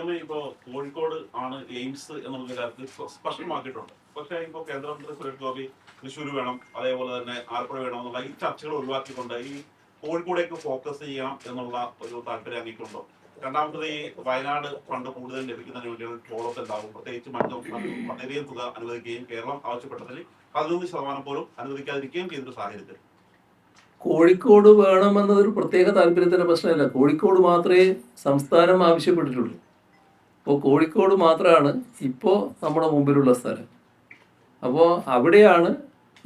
M ഇപ്പോ കോഴിക്കോട് ആണ് AIIMS എന്നുള്ള കാര്യത്തിൽ സ്പഷ്ടമാക്കിയിട്ടുണ്ട്. പക്ഷെ ഇപ്പോൾ കേന്ദ്രമന്ത്രി സുരേഷ് ഗോപി തൃശ്ശൂർ വേണം അതേപോലെ തന്നെ ആലപ്പുഴ വേണം എന്നുള്ള ഈ ചർച്ചകൾ ഒഴിവാക്കിക്കൊണ്ട് ഈ കോഴിക്കോടേക്ക് ഫോക്കസ് ചെയ്യണം എന്നുള്ള ഒരു താല്പര്യം അങ്ങേക്കുണ്ടോ? രണ്ടാമത്തത് ഈ വയനാട് ഫണ്ട് കൂടുതൽ ലഭിക്കുന്നതിന് വേണ്ടിയുള്ള ചോളത്ത് ഉണ്ടാകും പ്രത്യേകിച്ച് മറ്റു തുക അനുവദിക്കുകയും കേരളം ആവശ്യപ്പെട്ടതിൽ പതിനൊന്ന് ശതമാനം പോലും അനുവദിക്കാതിരിക്കുകയും ചെയ്തൊരു സാഹചര്യത്തിൽ. കോഴിക്കോട് വേണമെന്നതൊരു പ്രത്യേക താല്പര്യത്തിന്റെ പ്രശ്നമല്ല. കോഴിക്കോട് മാത്രമേ സംസ്ഥാനം ആവശ്യപ്പെട്ടിട്ടുള്ളൂ. അപ്പോൾ കോഴിക്കോട് മാത്രമാണ് ഇപ്പോൾ നമ്മുടെ മുമ്പിലുള്ള സ്ഥലം. അപ്പോൾ അവിടെയാണ്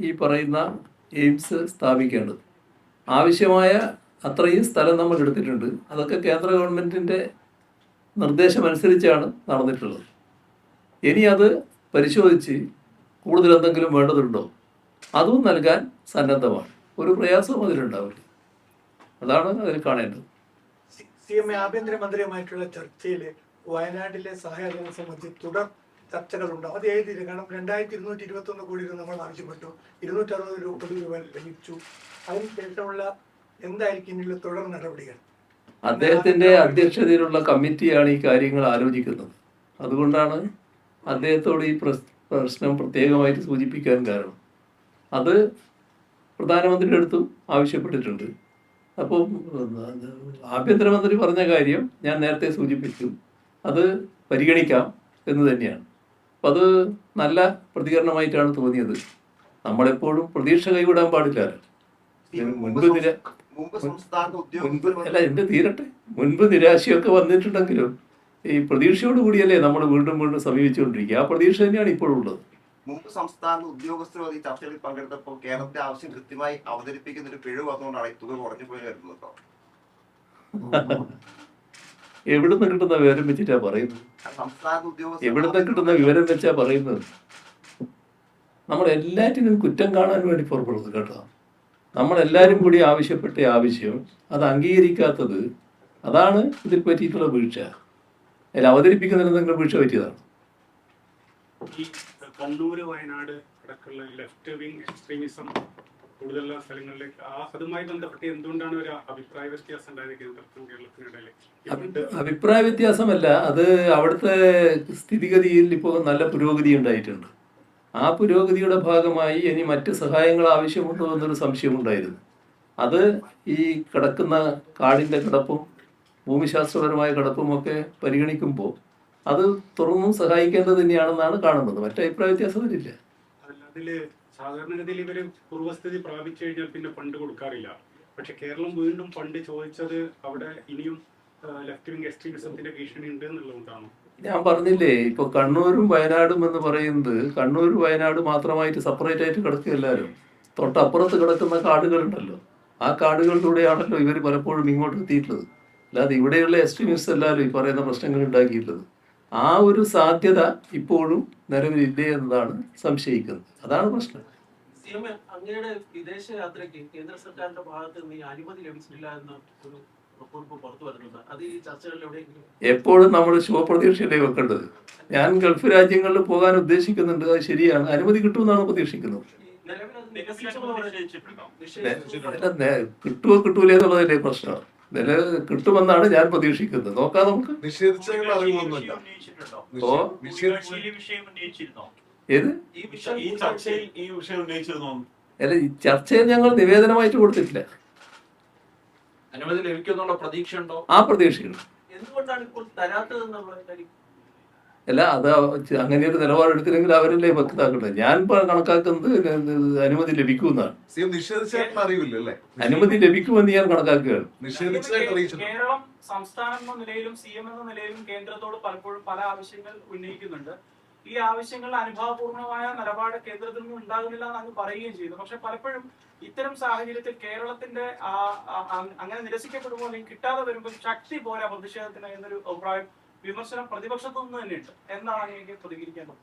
ഈ പറയുന്ന എയിംസ് സ്ഥാപിക്കേണ്ടത്. ആവശ്യമായ അത്രയും സ്ഥലം നമ്മൾ എടുത്തിട്ടുണ്ട്. അതൊക്കെ കേന്ദ്ര ഗവൺമെന്റിന്റെ നിർദ്ദേശമനുസരിച്ചാണ് നടന്നിട്ടുള്ളത്. ഇനി അത് പരിശോധിച്ച് കൂടുതൽ എന്തെങ്കിലും വേണ്ടതുണ്ടോ? അതും നൽകാൻ സന്നദ്ധമാണ്. ഒരു പ്രയാസവും അതിലുണ്ടാവില്ല. അതാണ് അതിൽ കാണേണ്ടത്. സി എം ആഭ്യന്തരമന്ത്രിയുമായിട്ടുള്ള ചർച്ചയിൽ വയനാട്ടിലെ സഹകരണം സംബന്ധിച്ച് തുടർ ചർച്ചകളുണ്ടാവും അത് എഴുതിയിരുന്നു കാരണം രണ്ടായിരത്തി ഇരുന്നൂറ്റി ഇരുപത്തി ഒന്ന് കോടി രൂപ നമ്മൾ ആവശ്യപ്പെട്ടു. ഇരുന്നൂറ്റി അറുപത് കോടി രൂപ ലഭിച്ചു. അതിന് ശേഷമുള്ള എന്തായിരിക്കും തുടർ നടപടികൾ? അദ്ദേഹത്തിന്റെ അധ്യക്ഷതയിലുള്ള കമ്മിറ്റിയാണ് ഈ കാര്യങ്ങൾ ആലോചിക്കുന്നത്. അതുകൊണ്ടാണ് അദ്ദേഹത്തോട് ഈ പ്രശ്നം പ്രത്യേകമായിട്ട് സൂചിപ്പിക്കാൻ കാരണം. അത് പ്രധാനമന്ത്രിയുടെ അടുത്തും ആവശ്യപ്പെട്ടിട്ടുണ്ട്. അപ്പോൾ ആഭ്യന്തരമന്ത്രി പറഞ്ഞ കാര്യം ഞാൻ നേരത്തെ സൂചിപ്പിച്ചു. അത് പരിഗണിക്കാം എന്ന് തന്നെയാണ്. അപ്പം അത് നല്ല പ്രതികരണമായിട്ടാണ് തോന്നിയത്. നമ്മളെപ്പോഴും പ്രതീക്ഷ കൈവിടാൻ പാടില്ലല്ലോ മുൻപ് നിര അല്ല എന്റെ തീരട്ടെ. മുൻപ് നിരാശയൊക്കെ വന്നിട്ടുണ്ടെങ്കിലും ഈ പ്രതീക്ഷയോട് കൂടിയല്ലേ നമ്മൾ വീണ്ടും വീണ്ടും സമീപിച്ചുകൊണ്ടിരിക്കുക. ആ പ്രതീക്ഷ തന്നെയാണ് ഇപ്പോഴും ഉള്ളത്. മുമ്പ് സംസ്ഥാന ഉദ്യോഗസ്ഥരും ഈ ചർച്ചകളിൽ പങ്കെടുത്തപ്പോൾ കേരളത്തിന്റെ ആവശ്യം കൃത്യമായി അവതരിപ്പിക്കുന്ന ഒരു പിഴവ് വന്നുകൊണ്ടാണ് ഈ തുക കുറഞ്ഞു പോയി വരുന്നത് കേട്ടോ എവിടുന്ന് കിട്ടുന്ന വിവരം വെച്ചിട്ടാ പറയുന്നത്? എവിടുന്ന് കിട്ടുന്ന വിവരം വെച്ചാ പറയുന്നത്? നമ്മൾ എല്ലാറ്റിനും കുറ്റം കാണാൻ വേണ്ടി പുറപ്പെടുന്നത് കേട്ടോ. നമ്മൾ എല്ലാവരും കൂടി ആവശ്യപ്പെട്ട ആവശ്യം അത് അംഗീകരിക്കാത്തത് അതാണ് ഇതിൽ പറ്റിയിട്ടുള്ള വീഴ്ച. അതിൽ അവതരിപ്പിക്കുന്നതിന് നിങ്ങൾ വീഴ്ച പറ്റിയതാണ്. ഈ കണ്ണൂര് വയനാട് ലെഫ്റ്റ് എക്സ്ട്രീമിസം കൂടുതലുള്ള സ്ഥലങ്ങളിലേക്ക് ആ അതുമായി ബന്ധപ്പെട്ട് എന്തുകൊണ്ടാണ് ഒരു അഭിപ്രായ വ്യത്യാസം ഉണ്ടായത് കേന്ദ്രത്തിനും കേരളത്തിനിടയിൽ അഭിപ്രായ വ്യത്യാസമല്ല അത് അവിടുത്തെ സ്ഥിതിഗതിയിൽ ഇപ്പോൾ നല്ല പുരോഗതി ഉണ്ടായിട്ടുണ്ട്. ആ പുരോഗതിയുടെ ഭാഗമായി ഇനി മറ്റ് സഹായങ്ങൾ ആവശ്യമുണ്ടോ എന്നൊരു സംശയമുണ്ടായിരുന്നു. അത് ഈ കിടക്കുന്ന കാടിന്റെ കിടപ്പും ഭൂമിശാസ്ത്രപരമായ കിടപ്പും ഒക്കെ പരിഗണിക്കുമ്പോൾ അത് തുറന്നും സഹായിക്കേണ്ടത് തന്നെയാണെന്നാണ് കാണുന്നത്. മറ്റു അഭിപ്രായ വ്യത്യാസം വരില്ല അതിൽ സാധാരണഗതിയിൽ ഇവർ പൂർവസ്ഥിതി പ്രാപിച്ചു കഴിഞ്ഞാൽ പിന്നെ ഫണ്ട് കൊടുക്കാറില്ല. പക്ഷെ കേരളം വീണ്ടും ഫണ്ട് ചോദിച്ചത് അവിടെ ഇനിയും ലെഫ്റ്റ് വിങ് എക്സ്ട്രീമിസത്തിന്റെ ഭീഷണി ഉണ്ട് ഞാൻ പറഞ്ഞില്ലേ ഇപ്പൊ കണ്ണൂരും വയനാടും എന്ന് പറയുന്നത് കണ്ണൂർ വയനാട് മാത്രമായിട്ട് സെപ്പറേറ്റ് ആയിട്ട് കിടക്കുക എല്ലാവരും. തൊട്ടപ്പുറത്ത് കിടക്കുന്ന കാടുകളുണ്ടല്ലോ. ആ കാടുകളിലൂടെയാണല്ലോ ഇവർ പലപ്പോഴും ഇങ്ങോട്ട് എത്തിയിട്ടുള്ളത്. അല്ലാതെ ഇവിടെയുള്ള എസ്റ്റിമേറ്റ്സ് എല്ലാവരും ഈ പറയുന്ന പ്രശ്നങ്ങൾ ഉണ്ടാക്കിയിട്ടുള്ളത്. ആ ഒരു സാധ്യത ഇപ്പോഴും നിലവിലില്ലേ എന്നതാണ് സംശയിക്കുന്നത്. അതാണ് പ്രശ്നം. അങ്ങയുടെ വിദേശ യാത്രയ്ക്ക് കേന്ദ്ര സർക്കാരിന്റെ ഭാഗത്ത് നിന്ന് അനുമതി ലഭിച്ചിട്ടില്ല എന്ന ഒരു കുറിപ്പ് പുറത്തു വരുന്നുണ്ട്. അത് ഈ ചർച്ചകളിൽ എവിടെയെങ്കിലും എപ്പോഴും നമ്മൾ ശുഭപ്രതീക്ഷയിലേ വെക്കേണ്ടത്? ഞാൻ ഗൾഫ് രാജ്യങ്ങളിൽ പോകാൻ ഉദ്ദേശിക്കുന്നുണ്ട് അത് ശരിയാണ്. അനുമതി കിട്ടുമെന്നാണ് പ്രതീക്ഷിക്കുന്നത്. കിട്ടുമോ കിട്ടൂലേ എന്നുള്ളതല്ലേ പ്രശ്നം. നില കിട്ടുമെന്നാണ് ഞാൻ പ്രതീക്ഷിക്കുന്നത്. നോക്കാം നമുക്ക്. ഏത്? ഈ വിഷ- ഈ ചർച്ചയിൽ ഈ വിഷയം ഉന്നയിച്ചിരുന്നു? അല്ല ഈ ചർച്ചയിൽ ഞങ്ങൾ നിവേദനമായിട്ട് കൊടുത്തിട്ടില്ല. അനുമതി ലഭിക്കുന്നുള്ള പ്രതീക്ഷയുണ്ടോ? ആ പ്രതീക്ഷയുണ്ട്. എന്തുകൊണ്ടാണ് ഇപ്പോൾ തരാത്തത് എന്നുള്ള കാര്യം അല്ല അത് അങ്ങനെ ഒരു നിലപാടെടുത്തില്ലെങ്കിൽ അവരല്ലേ വക്താക്കട്ടെ ഞാൻ ഇപ്പൊ കണക്കാക്കുന്നത് അനുമതി ലഭിക്കുമെന്നാണ്. സി എം നിഷേധിച്ചായിട്ട് അറിയില്ല അല്ലേ അനുമതി ലഭിക്കുമെന്ന് ഞാൻ കണക്കാക്കുകയാണ്. കേരളം സംസ്ഥാനം എന്ന നിലയിലും സി എം എന്ന നിലയിലും കേന്ദ്രത്തോട് പലപ്പോഴും പല ആവശ്യങ്ങൾ ഉന്നയിക്കുന്നുണ്ട്. ഈ ആവശ്യങ്ങൾ അനുഭാവപൂർണമായ നിലപാട് കേന്ദ്രത്തിൽ നിന്ന് ഉണ്ടാകുന്നില്ല എന്ന് അങ്ങ് പറയുകയും ചെയ്തു. പക്ഷെ പലപ്പോഴും ഇത്തരം സാഹചര്യത്തിൽ കേരളത്തിന്റെ അങ്ങനെ നിരസിക്കപ്പെടുമ്പോൾ അല്ലെങ്കിൽ കിട്ടാതെ വരുമ്പോൾ ശക്തി പോരാ പ്രതിഷേധത്തിന് എന്നൊരു അഭിപ്രായം വിമർശനം പ്രതിപക്ഷത്തു നിന്ന് തന്നെയുണ്ട് എന്താണ് അങ്ങനെയൊക്കെ പ്രതികരിക്കേണ്ടത്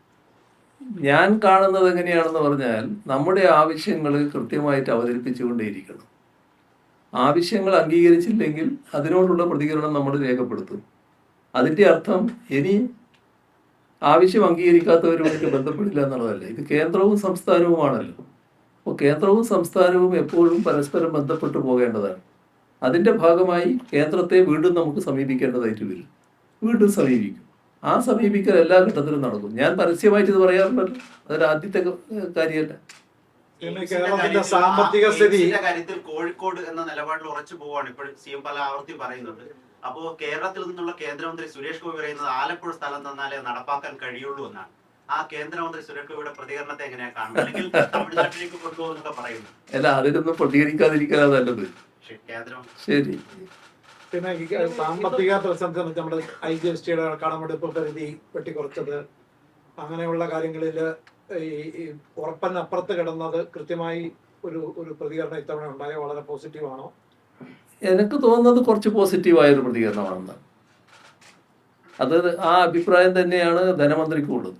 ഞാൻ കാണുന്നത് എങ്ങനെയാണെന്ന് പറഞ്ഞാൽ നമ്മുടെ ആവശ്യങ്ങൾ കൃത്യമായിട്ട് അവതരിപ്പിച്ചുകൊണ്ടേയിരിക്കണം. ആവശ്യങ്ങൾ അംഗീകരിച്ചില്ലെങ്കിൽ അതിനോടുള്ള പ്രതികരണം നമ്മൾ രേഖപ്പെടുത്തും. അതിന്റെ അർത്ഥം ഇനി ആവശ്യം അംഗീകരിക്കാത്തവരുമായിട്ട് ബന്ധപ്പെടില്ല എന്നുള്ളതല്ല. ഇത് കേന്ദ്രവും സംസ്ഥാനവുമാണല്ലോ. അപ്പോൾ കേന്ദ്രവും സംസ്ഥാനവും എപ്പോഴും പരസ്പരം ബന്ധപ്പെട്ടു പോകേണ്ടതാണ്. അതിന്റെ ഭാഗമായി കേന്ദ്രത്തെ വീണ്ടും നമുക്ക് സമീപിക്കേണ്ടതായിട്ട് വരും. വീണ്ടും സമീപിക്കും. ആ സമീപിക്കൽ എല്ലാ ഘട്ടത്തിലും നടക്കും. ഞാൻ പരസ്യമായിട്ട് ഇത് പറയാറുണ്ടല്ലോ. അതൊരു ആദ്യത്തെ കാര്യമല്ല. കേരളത്തിന്റെ സാമ്പത്തിക സ്ഥിതി കാര്യത്തിൽ കോഴിക്കോട് എന്ന നിലപാടിൽ ഉറച്ചു പോവാണ് ഇപ്പോൾ സി എം പല ആവർത്തി പറയുന്നത് അപ്പോ കേരളത്തിൽ നിന്നുള്ള കേന്ദ്രമന്ത്രി സുരേഷ് ഗോപി പറയുന്നത് ആലപ്പുഴ സ്ഥലം തന്നാലേ നടപ്പാക്കാൻ കഴിയുള്ളൂ എന്നാണ്. ആ കേന്ദ്രമന്ത്രി സുരേഷ് ഗോപിയുടെ പ്രതികരണത്തെ എങ്ങനെയാ കാണുന്നത്? അല്ലെങ്കിൽ തമിഴ്നാട്ടിലേക്ക് കൊണ്ടുപോകുന്നൊക്കെ പറയുന്നു. അല്ല അതിലൊന്നും പ്രതികരിക്കാതിരിക്കാതെ നല്ലത്. ശരി. പിന്നെ ഈ സാമ്പത്തിക പ്രതിസന്ധി നമ്മുടെ ഐ ജി എസ് ടിയുടെ കടമെടുപ്പ് പരിധി വെട്ടിക്കുറച്ചത്. അങ്ങനെയുള്ള കാര്യങ്ങളിൽ ഈ ഉറപ്പിനപ്പുറത്ത് ഉറപ്പന്നപ്പുറത്ത് കിടന്നത് കൃത്യമായി ഒരു ഒരു പ്രതികരണം ഇത്തവണ ഉണ്ടായ വളരെ പോസിറ്റീവാണോ? എനിക്ക് തോന്നുന്നത് കുറച്ച് പോസിറ്റീവായ ഒരു പ്രതികരണമാണെന്ന്. അത് ആ അഭിപ്രായം തന്നെയാണ് ധനമന്ത്രിക്കും ഉള്ളത്.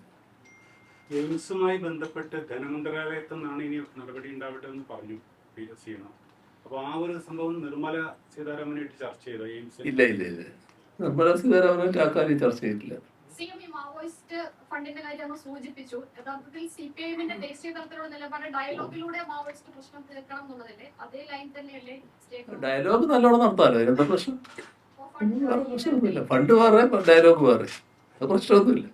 എയിംസുമായി ബന്ധപ്പെട്ട് ധനമന്ത്രാലയത്തിൽ നിന്നാണ് ഇനി നടപടി ഉണ്ടാവട്ടെ എന്ന് പറഞ്ഞു പി എസ് സി അപ്പൊ ആ ഒരു സംഭവം നിർമ്മല സീതാരാമനായിട്ട് ചർച്ച ചെയ്തോ? ഇല്ല ഇല്ല ഇല്ല. നിർമ്മല സീതാരാമനായിട്ട് ആ കാര്യം ചർച്ച ചെയ്തിട്ടില്ല. ഈ മാവോയിസ്റ്റ് ഫണ്ടിന്റെ കാര്യം അങ്ങ് സൂചിപ്പിച്ചു. യഥാർത്ഥത്തിൽ സി പി ഐ ദേശീയ തലത്തിലുള്ള നിലപാട് ഡയലോഗിലൂടെ മാവോയിസ്റ്റ് പ്രശ്നം തീർക്കണം എന്നുള്ളതല്ലേ? അതേ ലൈൻ തന്നെയല്ലേ ഡയലോഗ് നല്ലോണം നടത്താലോ? എന്താ പ്രശ്നം? പ്രശ്നമൊന്നുമില്ല. ഫണ്ട് വേറെ ഡയലോഗ് വേറെ. പ്രശ്നമൊന്നുമില്ല.